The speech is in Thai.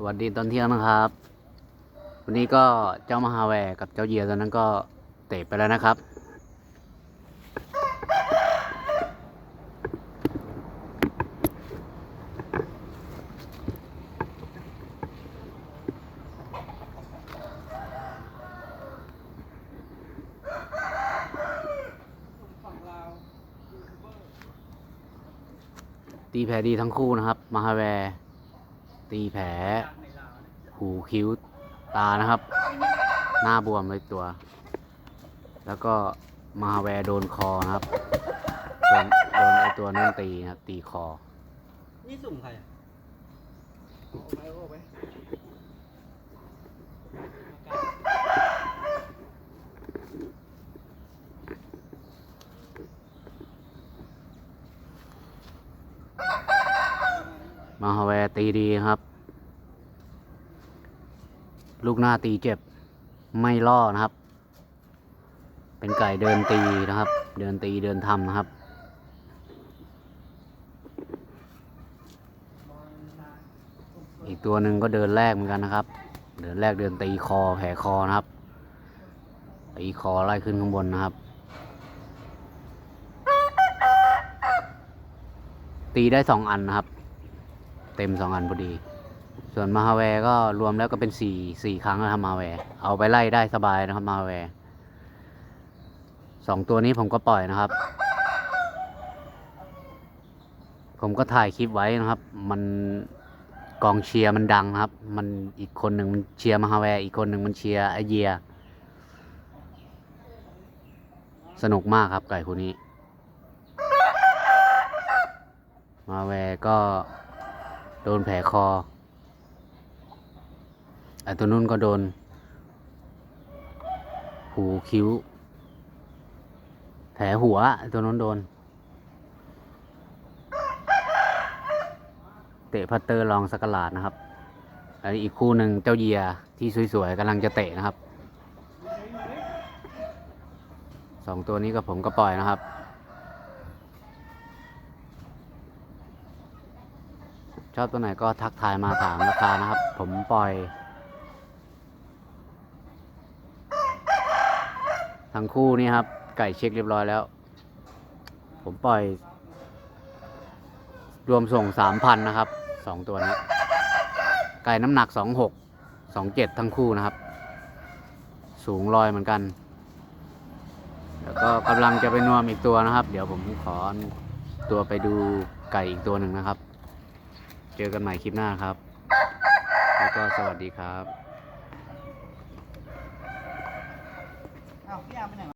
สวัสดีตอนเที่ยงนะครับ วันนี้ก็เจ้ามหาแวร์กับเจ้าเยียตัวนั้นก็เตะไปแล้วนะครับ ตีแผลดีทั้งคู่นะครับ มหาแวร์ ตีแผล หูคิ้วตานะครับ หน้าบวมเลยตัว แล้วก็มหาแวร์โดนคอนะครับโดนโดนไอตัวนั่นตีนะครับ ตีคอ นี่สุ่มใครอะโอ้ไปโอ้ไป มหาแวร์ตีดีครับ ลูกหน้าตีเจ็บ ไม่ล่อนะครับ เป็นไก่เดินตีนะครับ เดินตีเดินทำนะครับ อีกตัวหนึ่งก็เดินแรกเหมือนกันนะครับ เดินแรกเดินตีคอแผลคอนะครับตีคอไล่ขึ้นข้างบนนะครับ ตีได้สองอันนะครับ เต็มสองอันพอดี ส่วนมาฮาแวร์ก็รวมแล้วก็เป็นสี่สี่ครั้งนะครับมาฮาแวร์เอาไปไล่ได้สบายนะครับมาฮาแวร์สองตัวนี้ผมก็ปล่อยนะครับ ผมก็ถ่ายคลิปไว้นะครับ มันกองเชียร์มันดังครับ มันอีกคนหนึ่งมันเชียร์มาฮาแวร์อีกคนหนึ่งมันเชียร์ไอเยียสนุกมากครับไก่คู่นี้ มาแวร์ก็ ดนแผลคอไอตัวนู้นก็โดน หูคิ้ว แผลหัวตัวนู้นโดน เตะพัตเตอร์ลองสกกลาดนะครับแล้อีกคู่หนึ่งเจ้าเหยียที่สวยๆกำลังจะเตะนะครับสองตัวนี้ก็ผมก็ปล่อยนะครับ ชอบตัวไหนก็ทักทายมาถามราคานะครับ ผมปล่อย ทั้งคู่นี่ครับ ไก่เช็คเรียบร้อยแล้ว ผมปล่อย รวมส่งสามพันนะครับสองตัวนี้ ไก่น้ำหนักสองหกสองเจ็ดทั้งคู่นะครับ สูงลอยเหมือนกันแล้วก็กำลังจะไปนวมอีกตัวนะครับ เดี๋ยวผมขอตัวไปดูไก่อีกตัวหนึ่งนะครับ เจอกันใหม่คลิปหน้าครับ แล้วก็สวัสดีครับ อ้าวพี่อาร์มไปไหน